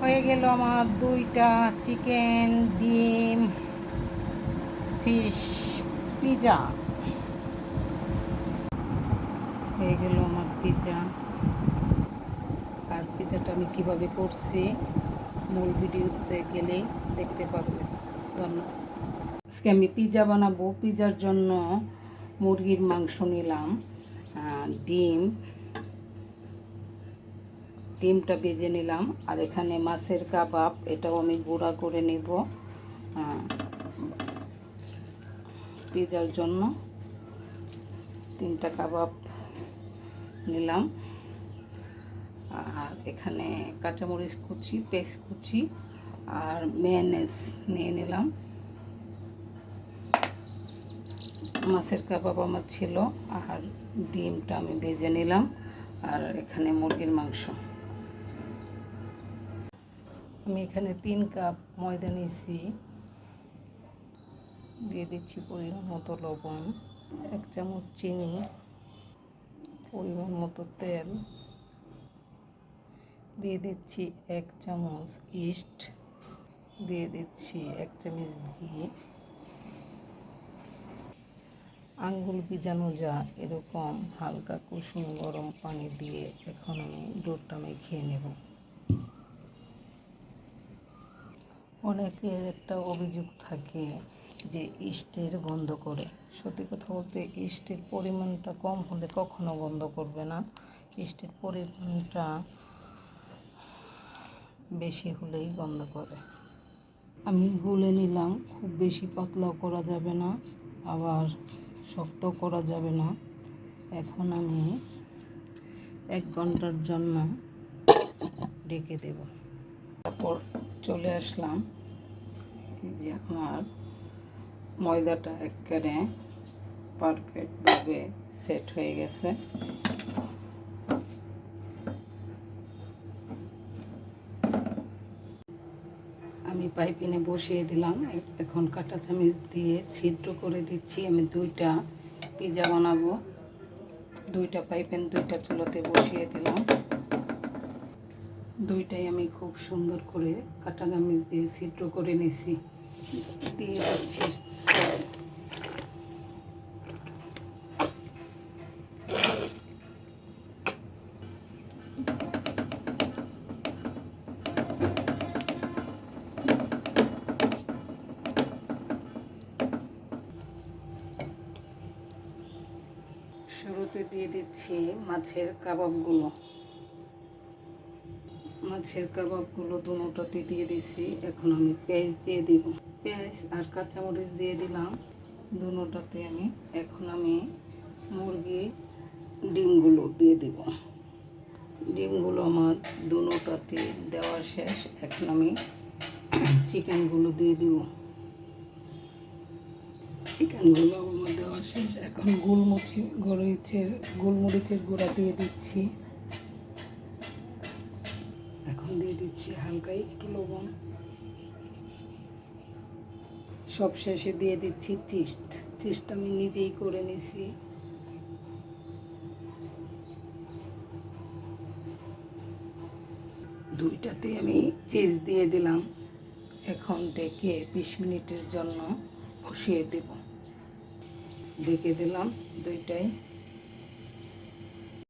হয়ে গেল আমার দুইটা চিকেন, ডিম, ফিশ, পিজা। হয়ে গেল আমার পিজা। আর পিজাটা আমি কীভাবে করছি মূল ভিডিওতে গেলে দেখতে পারবেন। ধন্যবাদ। আজকে আমি পিজা বানাবো। পিজার জন্য মুরগির মাংস নিলাম ডিম ডিমটা ভেজে নিলাম। আর এখানে মাছের কাবাব, এটাও আমি গুঁড়া করে নেব পিজার জন্য। তিনটা কাবাব নিলাম। আর এখানে কাঁচামরিচ কুচি, পেস্ট কুচি আর মেয়নেজ নিয়ে নিলাম। মাছের কাবাব আমার ছিল, আর ডিমটা আমি ভেজে নিলাম। আর এখানে মুরগির মাংস। আমি এখানে তিন কাপ ময়দা নিয়েছি। দিয়ে দিচ্ছি পরিমাণ মতো লবণ, এক চামচ চিনি, পরিমাণ মতো তেল। দিয়ে দিচ্ছি এক চামচ ইস্ট। দিয়ে দিচ্ছি এক চামচ ঘি। আঙ্গুল ভিজানো যা এরকম হালকা কুসুম গরম পানি দিয়ে এখন আমি ডোরটা মেখে নেব। অনেকের একটা অভিযোগ থাকে যে ইস্টের গন্ধ করে। সত্যি কথা বলতে ইস্টের পরিমাণটা কম হলে কখনো বন্ধ করবে না। ইস্টের পরিমাণটা বেশি হলেই গন্ধ করে। আমি গুলে নিলাম, খুব বেশি পাতলাও করা যাবে না, আবার শক্ত করা যাবে না। এখন আমি এক ঘণ্টার জন্য ডেকে দেব। তারপর চলে আসলাম। যে আমার ময়দাটা একেবারে পারফেক্টভাবে সেট হয়ে গেছে। আমি পাইপিনে বসিয়ে দিলাম। এখন কাঁটা চামিচ দিয়ে ছিদ্র করে দিচ্ছি। আমি দুইটা পিজা বানাবো। দুইটা পাইপেন দুইটা চুলাতে বসিয়ে দিলাম। দুইটাই আমি খুব সুন্দর করে কাঁটা চামিচ দিয়ে ছিদ্র করে নিছি। দিয়ে দিচ্ছি। শুরুতে দিয়ে দিচ্ছি মাছের কাবাবগুলো। মাছের কাবাবগুলো দুটোতে দিয়ে দিছি। এখন আমি পেঁয়াজ দিয়ে দিব। পেঁয়াজ আর কাঁচামরিচ দিয়ে দিলাম। দুটোতে আমি এখন আমি মুরগি ডিমগুলো দিয়ে দিব। ডিমগুলো আমার দুটোতে দেওয়া শেষ। এখন আমি চিকেনগুলো দিয়ে দিব। চিকেনগুলো আমার দেওয়া শেষ। এখন গোলমরিচের গোলমরিচের গোলমরিচের গুঁড়া দিয়ে দিচ্ছি। এখন দিয়ে দিচ্ছি হালকা একটু লবণ। সব শেষে দিয়ে দিচ্ছি চিস্ট চিস্ট আমি নিজেই করে নিছি। দুইটাতে আমি চিজ দিয়ে দিলাম। এখন ডেকে বিশ মিনিটের জন্য বসিয়ে দেব। ডেকে দিলাম দুইটাই